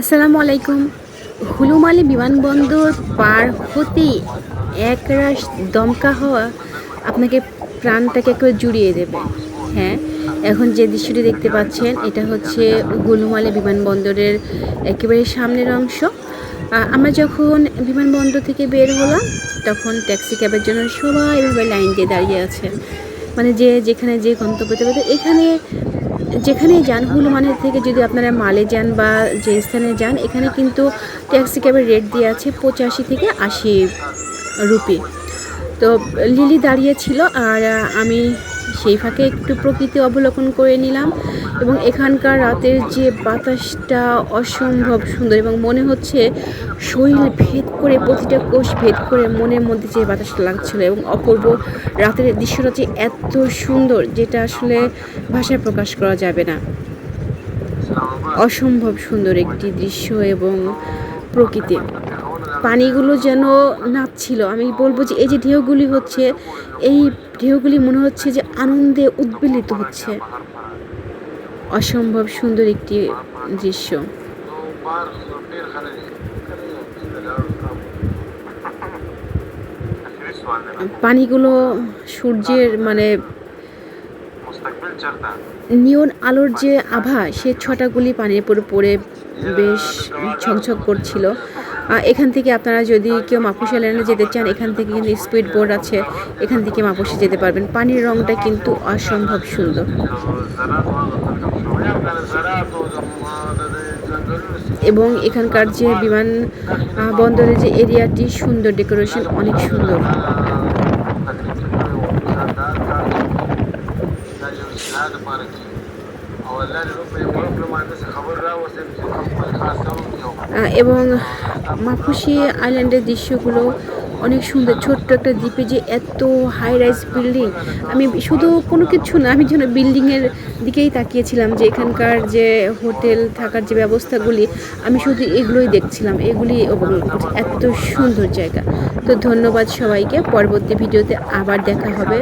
আসসালামু আলাইকুম। হুলুমালি বিমানবন্দর পার হতেই একরাশ দমকা হওয়া আপনাকে প্রাণটাকে একবার জুড়িয়ে দেবে। হ্যাঁ এখন যে দৃশ্যটি দেখতে পাচ্ছেন, এটা হচ্ছে হুলুমালি বিমানবন্দরের একেবারে সামনের অংশ। আমরা যখন বিমানবন্দর থেকে বের হলাম, তখন ট্যাক্সি ক্যাবের জন্য সবাই এভাবে লাইন দিয়ে দাঁড়িয়ে আছেন। মানে যে যেখানে যে গন্তব্যতে পেতে এখানে যেখানে যান, হুলুমানের থেকে যদি আপনারা মালে যান বা যে স্থানে যান, এখানে কিন্তু ট্যাক্সি ক্যাবের রেট দিয়ে আছে পঁচাশি থেকে আশি রুপি। তো লিলি দাঁড়িয়েছিল আর আমি সেই ফাঁকে একটু প্রকৃতি অবলোকন করে নিলাম এবং এখানকার রাতের যে বাতাসটা অসম্ভব সুন্দর এবং মনে হচ্ছে শরীর ভেদ করে, প্রতিটা কোষ ভেদ করে মনের মধ্যে যে বাতাসটা লাগছিল এবং অপূর্ব রাতের দৃশ্যটা যে এত সুন্দর যেটা আসলে ভাষায় প্রকাশ করা যাবে না। অসম্ভব সুন্দর একটি দৃশ্য এবং প্রকৃতি। পানিগুলো যেন নাচছিল। আমি বলব যে এই যে ঢেউগুলি হচ্ছে, এই ঢেউগুলি মনে হচ্ছে যে আনন্দে উদ্বেলিত হচ্ছে। অসম্ভব সুন্দর একটি দৃশ্য। পানিগুলো সূর্যের মানে নিয়ন আলোর যে আভা, সে ছটাগুলি পানির উপর পড়ে বেশ ঝকঝক করছিল। এখান থেকে আপনারা যদি কেউ মাপুসা লেনে যেতে চান, এখান থেকে কিন্তু স্পিড বোর্ড আছে। এখান থেকে মাপুসা যেতে পারবেন। পানির রংটা কিন্তু অসম্ভব সুন্দর। এবং এখানকার যে বিমান বন্দরের যে এরিয়াটি, সুন্দর ডেকোরেশন, অনেক সুন্দর। এবং মাফুসি আইল্যান্ডের দৃশ্যগুলো অনেক সুন্দর। ছোট্ট একটা দ্বীপে যে এত হাই রাইজ বিল্ডিং আমি শুধু কোনো কিছু না, আমি যেন বিল্ডিংয়ের দিকেই তাকিয়েছিলাম যে এখানকার যে হোটেল থাকার যে ব্যবস্থাগুলি, আমি শুধু এগুলোই দেখছিলাম। এগুলি এত সুন্দর জায়গা। তো ধন্যবাদ সবাইকে, পরবর্তী ভিডিওতে আবার দেখা হবে।